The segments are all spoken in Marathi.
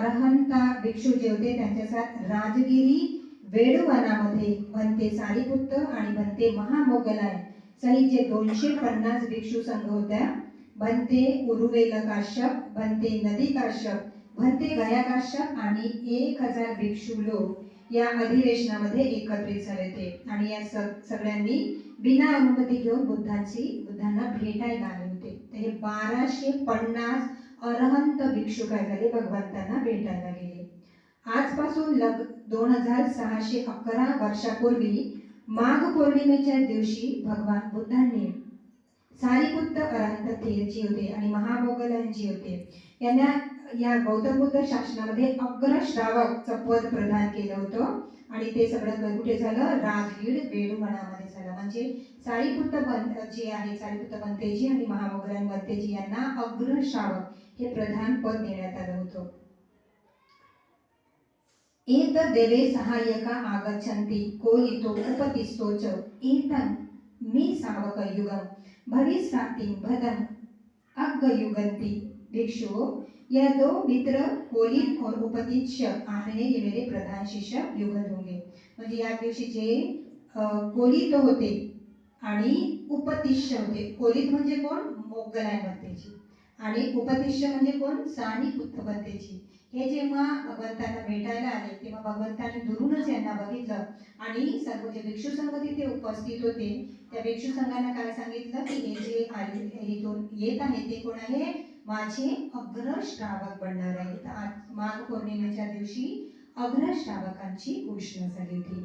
अरहंता भिक्षू जे होते त्यांच्या राजगिरी वेडुवनामध्ये बनते सारीपुत्त आणि बनते महामोगलाय. सहित जे दोनशे पन्नास भिक्षू संघ होत्या. बनते उरुवेल काश्यप बनते नदी काश्यप बनते गया काश्यप आणि एक हजार भिक्षू लोक. या अधिवेशनामध्ये एकत्रित झाले होते आणि या सगळ्यांनी बिना अनुमती घेऊन बुद्धांची बुद्धांना भेटायला आले होते. तर हे बाराशे पन्नास अरहंत भिक्षू काय भगवंतांना भेटायला गेले. आजपासून लग दोन हजार सहाशे अकरा वर्षापूर्वी माघ पौर्णिमेच्या दिवशी भगवान बुद्धांनी सारीपुत्त अरहंत थेरजी होते आणि महामोगलांजी होते. यांना या गौतम बुद्ध शासनामध्ये अग्रश्रावकचं पद प्रदान केलं होतं. आणि ते सगळं कुठे झालं. राजगीड वेणुवनामध्ये झालं. म्हणजे सारीपुत्त पंत जे आहे सारीपुत्त पंतेजी आणि महामोगलान पंतेजी यांना अग्रश्रावक हे प्रधान पद देण्यात आलं होतं. एत देवे सहाय्यका आगच्छन्ति कोलितो उपतिस्तो च एतं मे सावक युगम भविष्यातिं भदम अग्गयुगंती भिक्षु यह दो मित्र कोलित और उपतिच्य आ रहे ये मेरे प्रधान शिष्य युगल होंगे. म्हणजे या दिवशी जे कोलित होते आणि उपतिष्य होते. कोलित म्हणजे कोण? मोगलाय आणि उपतिष्य म्हणजे कोण? सानी पुत्र हे जेव्हा भगवंतांना भेटायला आले तेव्हा भगवंताने दुरूनच यांना बघितलं आणि सर्व जे भिक्षू संघ तिथे उपस्थित होते त्या भिक्षू संघांना काय सांगितलं? की हे जे आले दोन येत आहे ते कोण आहे? माझे अग्रश्रावक बनणार आहेत आज माघ पौर्णिमेच्या दिवशी अग्रश्रावकांची घोषणा झाली होती.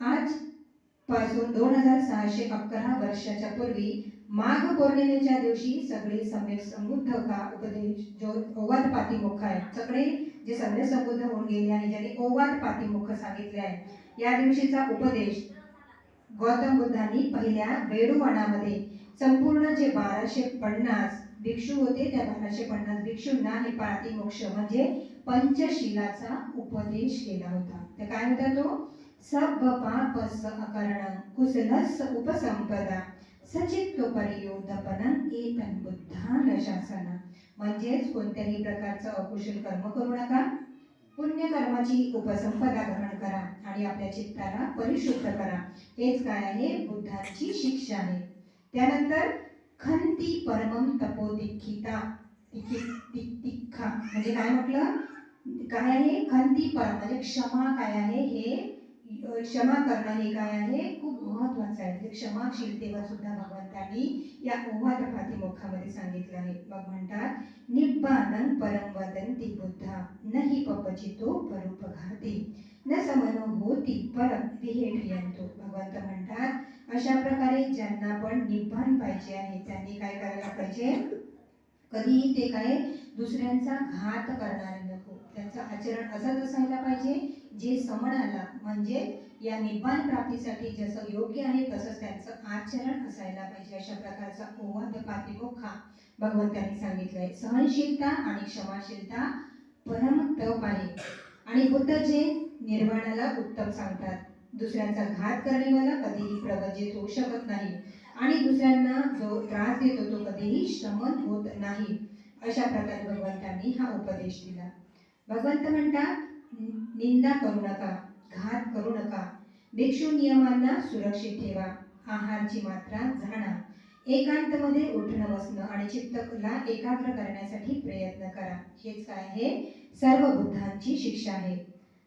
आज पासून दोन हजार सहाशे अकरा वर्षाच्या पूर्वी माघ पौर्णिमेच्या दिवशी सगळे सम्यक समृद्ध का उपदेश जो ओवाद पातिमुख आहे. सगळे जे सगळे समृद्ध होऊन गेले आणि ज्यांनी ओवाद पातिमुख सांगितले आहे या दिवशीचा उपदेश गौतम बुद्धांनी पहिल्या वेडुवनामध्ये संपूर्ण जे बाराशे पन्नास भिक्षू होते त्या बाराशे पन्नास भिक्षूंना हे पातिमोक्ष म्हणजे पंचशिलाचा उपदेश केला होता. तर काय होता तो? सब पापस अकरण कुसलस उपसंपदा सचित्व परियोधपन एतन बुद्धान शासन. म्हणजेच कोणत्याही प्रकारचं अकुशल कर्म करू नका. पुण्यकर्माची उपसंपदा ग्रहण करा आणि आपल्या चित्ताला परिशुद्ध करा. हेच काय आहे? बुद्धांची शिक्षा आहे. त्यानंतर खंती परमम तपो दीक्षिता तिखा म्हणजे काय म्हटलं? काय आहे? खंती परम. म्हणजे क्षमा काय आहे? हे क्षमा करणारे काय आहे? खूप महत्वाचं आहे. म्हणजे क्षमाशीलतेवर सुद्धा भगवंतांनी या ओवाद मुखामध्ये सांगितलं आहे. मग म्हणतात निब्बानं परम वदंती बुद्धा. नहि पपचितो परोपघाती. न समनो होती परम विहेठियंतो भगवंत म्हणतात अशा प्रकारे ज्यांना पण निब्बान पाहिजे आहे त्यांनी काय करायला पाहिजे? कधीही ते काय दुसऱ्यांचा घात करणारे नको. त्यांचं आचरण असंच असायला पाहिजे जे समणाला म्हणजे या निब्बान प्राप्तीसाठी जसं योग्य आहे तसंच त्यांचं आचरण असायला पाहिजे. अशा प्रकारचा ओवाद पातिमोख हा भगवंतांनी सांगितलंय. सहनशीलता आणि क्षमाशीलता परम तप आहे. आणि बुद्ध जे निर्वाणाला उत्तम सांगतात दुसऱ्यांचा घात करणेवाला कधीही प्रवजित शकत नाही. आणि दुसऱ्यांना जो त्रास देतो तो कधीही श्रमण होत नाही. अशा प्रकारे भगवंतांनी हा उपदेश दिला. भगवंत म्हणतात निंदा करू नका घात करू नका. भिक्षू नियमांना सुरक्षित ठेवा. आहारची मात्रा जाणा. एकांतमध्ये उठणं बसणं आणि चित्तला एकाग्र करण्यासाठी प्रयत्न करा. हेच काय हे सर्व बुद्धांची शिक्षा आहे.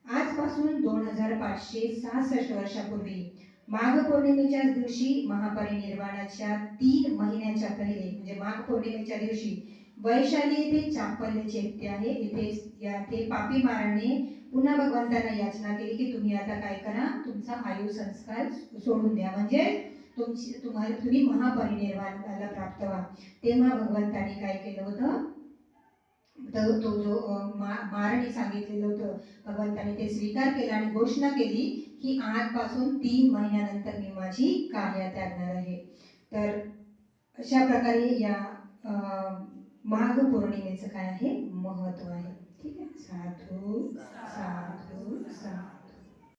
आजपासून दोन हजार पाचशे सहासष्ट वर्षापूर्वी माघ पौर्णिमेच्याच दिवशी महापरिनिर्वाणाच्या तीन महिन्याच्या पहिले म्हणजे माघ पौर्णिमेच्या दिवशी वैशाली येथे चापल्य चैत्य आहे. इथे या ते पापी माराने पुन्हा भगवंतांना याचना केली की तुम्ही आता काय करा? तुमचा आयु संस्कार सोडून द्या. म्हणजे तुमची तुम्हाला तुम्ही महापरिनिर्वाणाला प्राप्त व्हा. तेव्हा भगवंतांनी काय केलं होतं? तर तो जो मा मारणी सांगितलेलं होतं भगवंताने ते स्वीकार केला आणि घोषणा केली की आजपासून तीन महिन्यानंतर मी माझी कार्या त्यागणार आहे. तर अशा प्रकारे या माघ पौर्णिमेचं काय आहे? महत्त्व आहे. ठीक आहे? साधू साधू साधू.